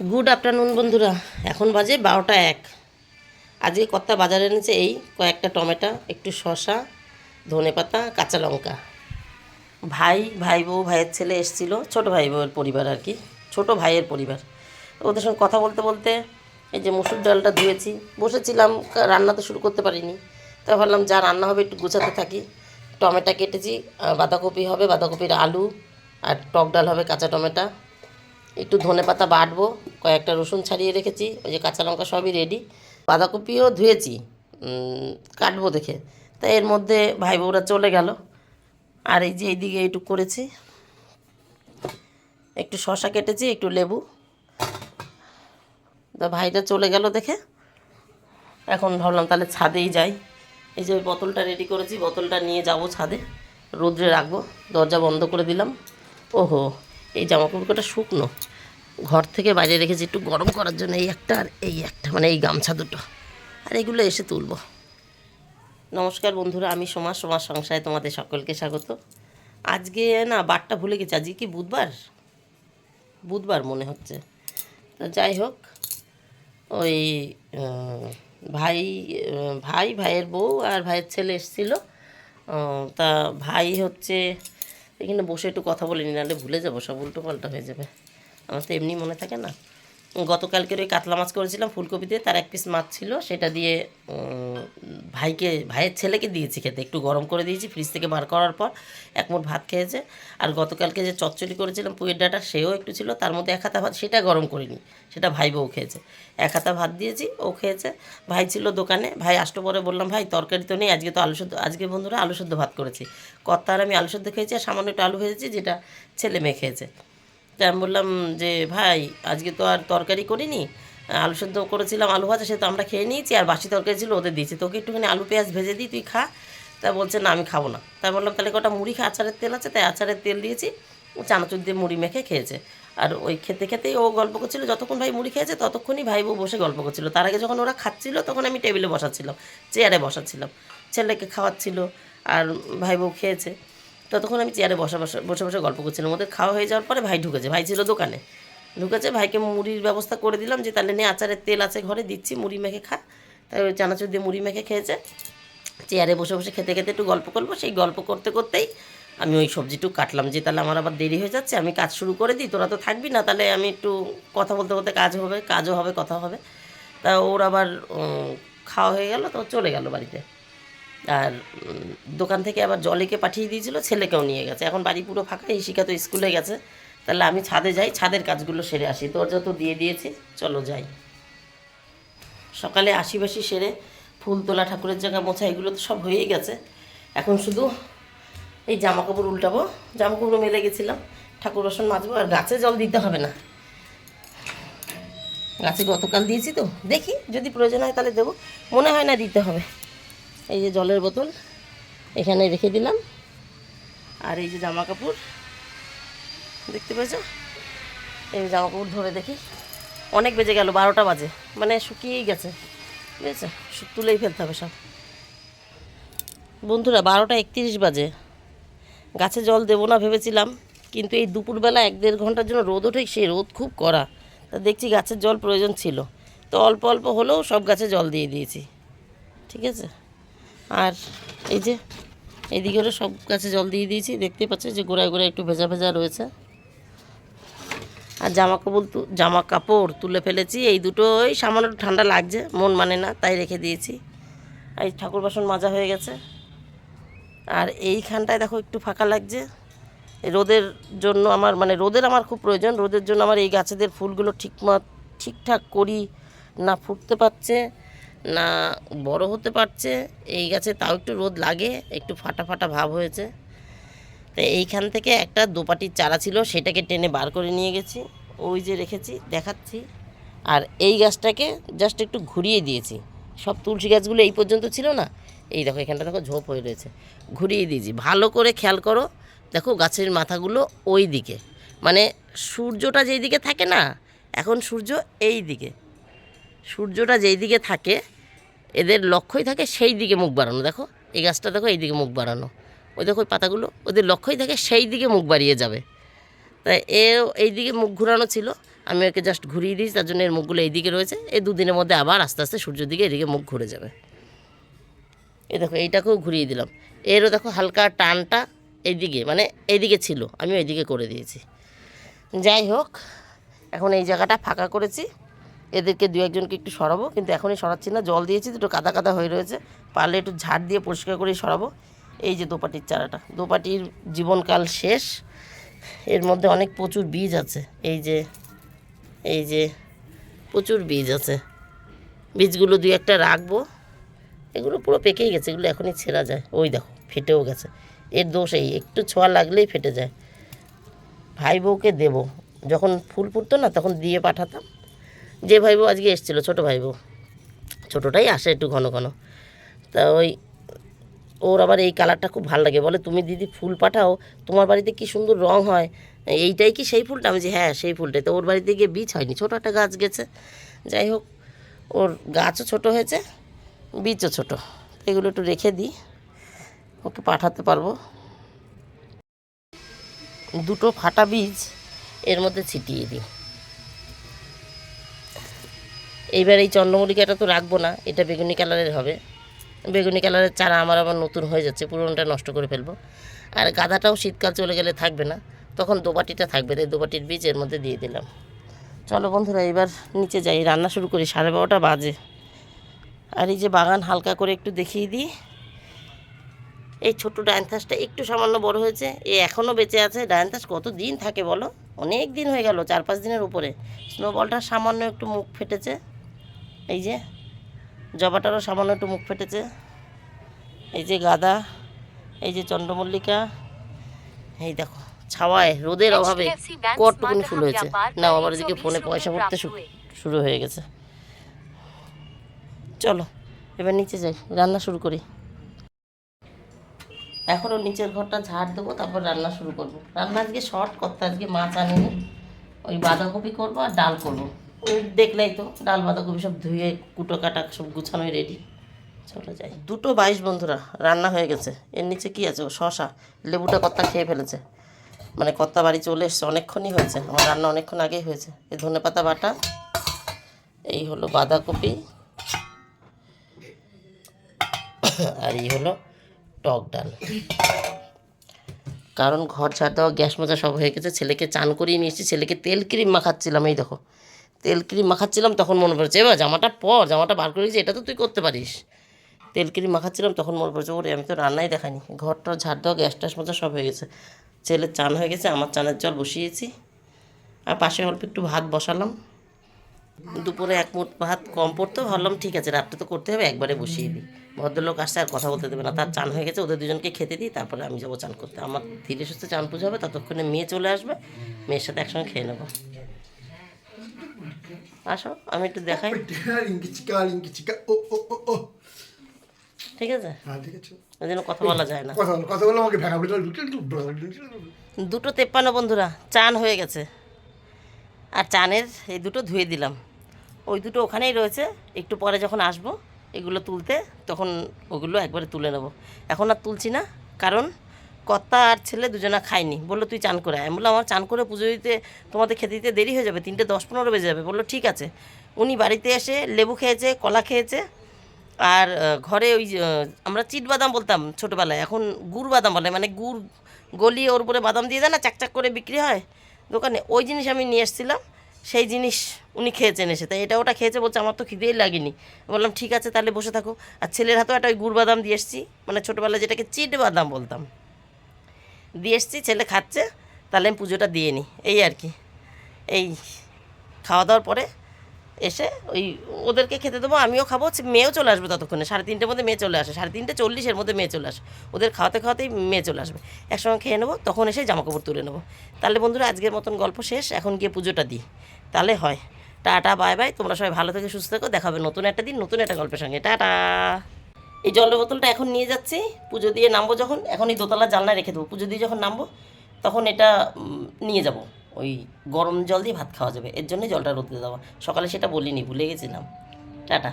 Good afternoon বন্ধুরা। এখন বাজে বারোটা এক। আজকে কর্তা বাজারে এনেছে এই কয়েকটা টমেটো, একটু শসা, ধনে পাতা, কাঁচা লঙ্কা। ভাই ভাই বউ ভাইয়ের ছেলে এসেছিল, ছোট ভাই বউয়ের পরিবার আর কি, ছোট ভাইয়ের পরিবার। ওদের সঙ্গে কথা বলতে বলতে এই যে মুসুর ডালটা ধুয়েছি, বসেছিলাম, রান্না তো শুরু করতে পারিনি। তা ভাবলাম যা রান্না হবে একটু গুছাতে থাকি। টমেটো কেটেছি বাঁধাকপি হবে, বাঁধাকপির আলু, আর টক ডাল হবে, কাঁচা টমেটো। একটু ধনে পাতা বাটবো, কয়েকটা রসুন ছাড়িয়ে রেখেছি, ওই যে কাঁচা লঙ্কা সবই রেডি বাঁধাকপিও ধুয়েছি কাটবো দেখে। তাই এর মধ্যে ভাই বউরা চলে গেল। আর এই যে এইদিকে একটু করেছি। একটু শশা কেটেছি, একটু লেবু। তা ভাইটা চলে গেল দেখে। এখন ভাবলাম তাহলে ছাদেই যাই। এই যে বোতলটা রেডি করেছি, বোতলটা নিয়ে যাব ছাদে। রোদ্রে রাখব, দরজা বন্ধ করে দিলাম। ওহো, এই জামা কাপড়টা শুকনো। ঘর থেকে বাইরে রেখেছি, একটু গরম করার জন্য এই একটা আর এই একটা মানে এই গামছা দুটো। আর এগুলো এসে তুলবো। নমস্কার বন্ধুরা, আমি সমাজ সমাজ সংসারে তোমাদের সকলকে স্বাগত। আজকে না বারটা ভুলে গেছি, আজকে কি বুধবার? বুধবার মনে হচ্ছে। যাই হোক, ওই ভাই ভাই, ভাইয়ের বউ আর ভাইয়ের ছেলে এসেছিল। তা ভাই হচ্ছে, এখানে বসে একটু কথা বলে নি, নাহলে ভুলে যাব, সব উল্টো পাল্টা হয়ে যাবে। আমার তো এমনি মনে থাকে না। গতকালকের ওই কাতলা মাছ করেছিলাম ফুলকপি দিয়ে তার এক পিস মাছ ছিল, সেটা দিয়ে ভাইকে, ভাইয়ের ছেলেকে দিয়েছি খেতে। একটু গরম করে দিয়েছি ফ্রিজ থেকে বার করার পর এক ভাত খেয়েছে। আর গতকালকে যে চচ্চড়ি করেছিলাম পুয়ের ডাটা, সেও একটু ছিল, তার মধ্যে এক হাতা ভাত, সেটা গরম করিনি, সেটা ভাই বউ খেয়েছে। এক হাতা ভাত দিয়েছি, ও খেয়েছে। ভাই ছিল দোকানে, ভাই আসতো পরে বললাম, ভাই, তরকারি তো নেই, আজকে তো আলু সেদ্ধ আজকে বন্ধুরা আলু সেদ্ধ ভাত করেছি। কর্তা আর আমি আলু সেদ্ধ খেয়েছি, আর সামান্য একটু আলু ভেজেছি, যেটা ছেলে মেয়ে খেয়েছে। তা আমি বললাম যে, ভাই, আজকে তো আর তরকারি করিনি। আলু সেদ্ধ করেছিলাম আলু ভাজা সে তো আমরা খেয়ে নিয়েছি, আর বাসি তরকারি ছিল ওদের দিয়েছি। তোকে একটুখানি আলু পেঁয়াজ ভেজে দিই, তুই খা। তা বলছে, না, আমি খাব না। তাই বললাম, তাহলে কটা মুড়ি খা, আচারের তেল আছে, তাই আচারের তেল দিয়েছি। ও চানাচুর দিয়ে মুড়ি মেখে খেয়েছে। আর ওই খেতে খেতেই ও গল্প করছিল, যতক্ষণ ভাই মুড়ি খেয়েছে, ততক্ষণই ভাই বউ বসে গল্প করছিল। তার আগে যখন ওরা খাচ্ছিল, তখন আমি টেবিলে বসাচ্ছিলাম, চেয়ারে বসাচ্ছিলাম। ছেলেকে খাওয়াচ্ছিল, আর ভাই বউ খেয়েছে। ততক্ষণ আমি চেয়ারে বসা বসে বসে বসে গল্প করছিলাম ওদের খাওয়া হয়ে যাওয়ার পরে ভাই ঢুকেছে। ভাই ছিল দোকানে। ঢুকেছে, ভাইকে মুড়ির ব্যবস্থা করে দিলাম যে, তাহলে নিয়ে আচারের তেল আছে ঘরে, দিচ্ছি, মুড়ি মেখে খা। তাই ওই চানাচুর দিয়ে মুড়ি মেখে খেয়েছে। চেয়ারে বসে বসে খেতে খেতে একটু গল্প করব। সেই গল্প করতে করতেই আমি ওই সবজিটুকু কাটলাম যে, তাহলে আমার আবার দেরি হয়ে যাচ্ছে, আমি কাজ শুরু করে দিই, তোরা তো থাকবি না, তাহলে আমি একটু কথা বলতে বলতে কাজ হবে, কাজও হবে, কথা হবে। তা ওর আবার খাওয়া হয়ে গেল, তো চলে গেল বাড়িতে। আর দোকান থেকে আবার জলেকে পাঠিয়ে দিয়েছিল, ছেলেকেও নিয়ে গেছে। এখন বাড়ি পুরো ফাঁকা এই শিখা তো স্কুলে গেছে। তাহলে আমি ছাদে যাই, ছাদের কাজগুলো সেরে আসি। দরজা তো দিয়ে দিয়েছি, চলো যাই। সকালে আশিবাসি সেরে ফুল তোলা, ঠাকুরের জায়গা মোছা, এগুলো তো সব হয়েই গেছে। এখন শুধু এই জামা কাপড় উল্টাবো। জামা কাপড় মেলে গেছিলাম। ঠাকুর বাসন মাজবো, আর গাছে জল দিতে হবে না। গাছে গতকাল দিয়েছি তো, দেখি যদি প্রয়োজন হয় তাহলে দেবো। মনে হয় না দিতে হবে। এই যে জলের বোতল, এখানে রেখে দিলাম। আর এই যে জামা কাপড়, দেখতে পেয়েছ? এই জামা কাপড় ধরে দেখি। অনেক বেজে গেল, বারোটা বাজে। মানে শুকিয়েই গেছে, বুঝেছ? তুলেই ফেলতে হবে সব। বন্ধুরা, বারোটা একত্রিশ বাজে। গাছে জল দেবো না ভেবেছিলাম, কিন্তু এই দুপুরবেলা এক দেড় ঘণ্টার জন্য রোদ ওঠে সেই রোদ খুব কড়া। তা দেখছি গাছের জল প্রয়োজন ছিল। তো অল্প অল্প হলেও সব গাছে জল দিয়ে দিয়েছি। ঠিক আছে? আর এই যে এইদিকে হলো সব গাছে জল দিয়ে দিয়েছি। দেখতেই পাচ্ছি যে গোড়ায় গোড়ায় একটু ভেজা ভেজা রয়েছে। আর জামা কাপড় তু- জামা কাপড় তুলে ফেলেছি। এই দুটোই সামান্য ঠান্ডা লাগছে, মন মানে না, তাই রেখে দিয়েছি। এই ঠাকুর বাসন মাজা হয়ে গেছে। আর এইখানটায় দেখো একটু ফাঁকা লাগছে। রোদের জন্য আমার মানে রোদের আমার খুব প্রয়োজন। রোদের জন্য আমার এই গাছেদের ফুলগুলো ঠিক ঠিকঠাক করি না ফুটতে পারছে। না বড় হতে পারছে, এই গাছে তাও একটু রোদ লাগে, একটু ফাটা ফাটা ভাব হয়েছে। তো এইখান থেকে একটা দোপাটির চারা ছিল, সেটাকে টেনে বার করে নিয়ে গেছি, ওই যে রেখেছি, দেখাচ্ছি। আর এই গাছটাকে জাস্ট একটু ঘুরিয়ে দিয়েছি। সব তুলসী গাছগুলো এই পর্যন্ত ছিল না? এই দেখো, এখানটা দেখো ঝোপ হয়ে রয়েছে। ঘুরিয়ে দিয়েছি। ভালো করে খেয়াল করো, দেখো গাছের মাথাগুলো ওই দিকে। মানে সূর্যটা যেই দিকে থাকে না, এখন সূর্য এই দিকে। সূর্যটা যেই দিকে থাকে এদের লক্ষ্যই থাকে সেই দিকে মুখ বাড়ানো, দেখো। এই গাছটা দেখো, এই দিকে মুখ বাড়ানো। ওই দেখো ওই পাতাগুলো, ওদের লক্ষ্যই থাকে সেই দিকে মুখ বাড়িয়ে যাবে। তাই এও দিকে মুখ ঘুরানো ছিল, আমি ওকে জাস্ট ঘুরিয়ে দিয়েছি, তার জন্য এর মুখগুলো এইদিকে রয়েছে। এই দুদিনের মধ্যে আবার আস্তে আস্তে সূর্যের দিকে এদিকে মুখ ঘুরে যাবে। এই দেখো, এইটাকেও ঘুরিয়ে দিলাম। এরও দেখো হালকা টানটা এইদিকে মানে এইদিকে ছিল, আমি এইদিকে করে দিয়েছি। যাই হোক, এখন এই জায়গাটা ফাঁকা করেছি। এদেরকে দু একজনকে একটু সরাবো, কিন্তু এখনই সরাচ্ছি না। জল দিয়েছি, দুটো কাদা কাদা হয়ে রয়েছে। পারলে একটু ঝাড় দিয়ে পরিষ্কার করেই সরাবো। এই যে দোপাটির চারাটা। দোপাটির জীবনকাল শেষ। এর মধ্যে অনেক প্রচুর বীজ আছে। এই যে এই যে প্রচুর বীজ আছে। বীজগুলো দুই একটা রাখব। এগুলো পুরো পেকেই গেছে, এগুলো এখনই ছেঁড়া যায়। ওই দেখো, ফেটেও গেছে। এর দোষ এই, একটু ছোঁয়া লাগলেই ফেটে যায়। ভাই বউকে দেবো। যখন ফুল ফুটতো না, তখন দিয়ে পাঠাতাম। যে ভাইবো আজকে এসেছিল, ছোটো ভাইবো। ছোটোটাই আসে একটু ঘন ঘন। তা ওই, ওর আবার এই কালারটা খুব ভালো লাগে। বলে, তুমি দিদি ফুল পাঠাও, তোমার বাড়িতে কি সুন্দর রং হয়? এইটাই কি সেই ফুলটা? আমি যে হ্যাঁ সেই ফুলটাই। তো ওর বাড়িতে গিয়ে বীজ হয়নি, ছোটো একটা গাছ গেছে। যাই হোক, ওর গাছও ছোট হয়েছে, বীজও ছোট। এগুলো একটু রেখে দিই, ওকে পাঠাতে পারব। দুটো ফাটা বীজ এর মধ্যে ছিটিয়ে দিই। এইবার এই চন্দ্রমল্লিকাটা তো রাখব না, এটা বেগুনি কালারের হবে। বেগুনি কালারের চারা আমার আবার নতুন হয়ে যাচ্ছে, পুরোনোটা নষ্ট করে ফেলব। আর গাঁদাটাও শীতকাল চলে গেলে থাকবে না, তখন দোবাটিটা থাকবে, তাই দোবাটির বীজ এর মধ্যে দিয়ে দিলাম। চলো বন্ধুরা এবার নিচে যাই, রান্না শুরু করি, সাড়ে বারোটা বাজে। আর এই যে বাগান হালকা করে একটু দেখিয়ে দিই। এই ছোট্ট ডায়ান্থাসটা একটু সামান্য বড় হয়েছে, এ এখনও বেঁচে আছে। ডায়ান্থাস কত দিন থাকে বলো? অনেক দিন হয়ে গেল, চার পাঁচ দিনের উপরে। স্নোবলটার সামান্য একটু মুখ ফেটেছে। এই যে জবাটারও সামান্য একটু মুখ ফেটেছে। এই যে গাদা এই যে চন্দ্রমল্লিকা এই দেখো ছাওয়ায় রোদের অভাবে কতটুকুনি ফুল হয়েছে। না আবার এদিকে ফোনে পয়সা ভরতে শুরু হয়ে গেছে। চলো এবার নিচে যাই রান্না শুরু করি। এখনও নিচের ঘরটা ঝাড় দেবো তারপর রান্না শুরু করব। রান্না আজকে শর্ট করতে আজকে মাছ আনিনি। ওই বাঁধাকপি করব আর ডাল করব। দেখলেই তো ডাল বাঁধাকপি সব ধুয়ে, কুটো কাটা সব গুছানোই রেডি চলে যাই। দুটো বাইশ বন্ধুরা, রান্না হয়ে গেছে। এর নিচে কি আছে? শশা লেবুটা কত্তা খেয়ে ফেলেছে। মানে কত্তা বাড়ি চলে এসছে, অনেকক্ষণই হয়েছে। আমার রান্না অনেকক্ষণ আগেই হয়েছে। এই ধনে পাতা বাটা, এই হলো বাঁধাকপি, আর এই হলো টক ডাল। কারণ ঘর ছাড় দেওয়া, গ্যাস মাজা সব হয়ে গেছে। ছেলেকে চান করিয়ে নিয়ে এসেছি। ছেলেকে তেল ক্রিম মাখাচ্ছিলাম, এই দেখো। তেল ক্রিম মাখাচ্ছিলাম, তখন মনে পড়েছে, এবার জামাটা পর, জামাটা বার করে দিয়েছি এটা তো তুই করতে পারিস। তেল ক্রিম মাখাচ্ছিলাম, তখন মনে পড়েছে, ওরে, আমি তো রান্নাই দেখানি ঘরটা ঝাড় দেওয়া গ্যাস ট্যাস মাজা সব হয়ে গেছে। ছেলের চান হয়ে গেছে, আমার চানের জল বসিয়েছি, আর পাশে অল্প একটু ভাত বসালাম। দুপুরে এক মুঠ ভাত কম পড়তো, ভাবলাম, ঠিক আছে, রাত্রে তো করতে হবে, একবারে বসিয়ে দিই। ভদ্রলোক আসছে, আর কথা বলতে দেবে না, তার চান হয়ে গেছে, ওদের দুজনকে খেতে দিই, তারপরে আমি যাব চান করতে। আমার ধীরে সুস্থে চান পুজো হবে, ততক্ষণে মেয়ে চলে আসবে, মেয়ের সাথে একসঙ্গে খেয়ে নেব। আসো আমি একটু দেখাই। ঠিক আছে? ওই জন্য কথা বলা যায় না। দুটো তেপ্পান্ন বন্ধুরা চান হয়ে গেছে। আর চানের এই দুটো ধুয়ে দিলাম। ওই দুটো ওখানেই রয়েছে একটু পরে যখন আসব এগুলো তুলতে তখন ওগুলো একবারে তুলে নেব। এখন আর তুলছি না কারণ কর্তা আর ছেলে দুজনা খায়নি। বলল, তুই চান করে আমি বললাম, আমার চান করে পুজো দিতে, তোমাদের খেতে দিতে দেরি হয়ে যাবে, তিনটে দশ পনেরো বেজে যাবে। বলল, ঠিক আছে। উনি বাড়িতে এসে লেবু খেয়েছে, কলা খেয়েছে, আর ঘরে ওই আমরা চিট বাদাম বলতাম ছোটোবেলায়, এখন গুড় বাদাম বলে মানে গুড় গলিয়ে ওর উপরে বাদাম দিয়ে দেয় না, চাকচাক করে বিক্রি হয় দোকানে, ওই জিনিস আমি নিয়ে এসেছিলাম, সেই জিনিস উনি খেয়েছেন এসে, তাই এটা ওটা খেয়েছে বলছে, আমার তো খিদেই লাগেনি। বললাম, ঠিক আছে, তাহলে বসে থাকো। আর ছেলের হাতেও একটা ওই গুড় বাদাম দিয়ে এসেছি মানে ছোটোবেলায় যেটাকে চিট বাদাম বলতাম। দিয়ে এসেছি, ছেলে খাচ্ছে, তাহলে আমি পুজোটা দিয়ে নিই। এই আর কি। এই খাওয়া দাওয়ার পরে এসে ওই ওদেরকে খেতে দেবো, আমিও খাব মেয়েও চলে আসবে ততক্ষণে, সাড়ে তিনটের মধ্যে মেয়ে চলে আসে, সাড়ে তিনটে চল্লিশের মধ্যে মেয়ে চলে আসে, ওদের খাওয়াতে খাওয়াতেই মেয়ে চলে আসবে। একসঙ্গে খেয়ে নেব, তখন এসে জামাকাপড় তুলে নেব। তাহলে বন্ধুরা, আজকের মতন গল্প শেষ, এখন গিয়ে পুজোটা দিই। তাহলে হয়। টাটা, বাই বাই, তোমরা সবাই ভালো থেকে, সুস্থ থেকো দেখাবে নতুন একটা দিন, নতুন একটা গল্পের সঙ্গে। টাটা! এই জলের বোতলটা এখন নিয়ে যাচ্ছি। পুজো দিয়ে নামবো যখন, এখন এই দোতলা জালনায় রেখে দেবো। পুজো দিয়ে যখন নামবো, তখন এটা নিয়ে যাব। ওই গরম জল দিয়ে ভাত খাওয়া যাবে। এর জন্যই জলটা রোদে দেওয়া। সকালে সেটা বলিনি, ভুলে গেছিলাম। টাটা।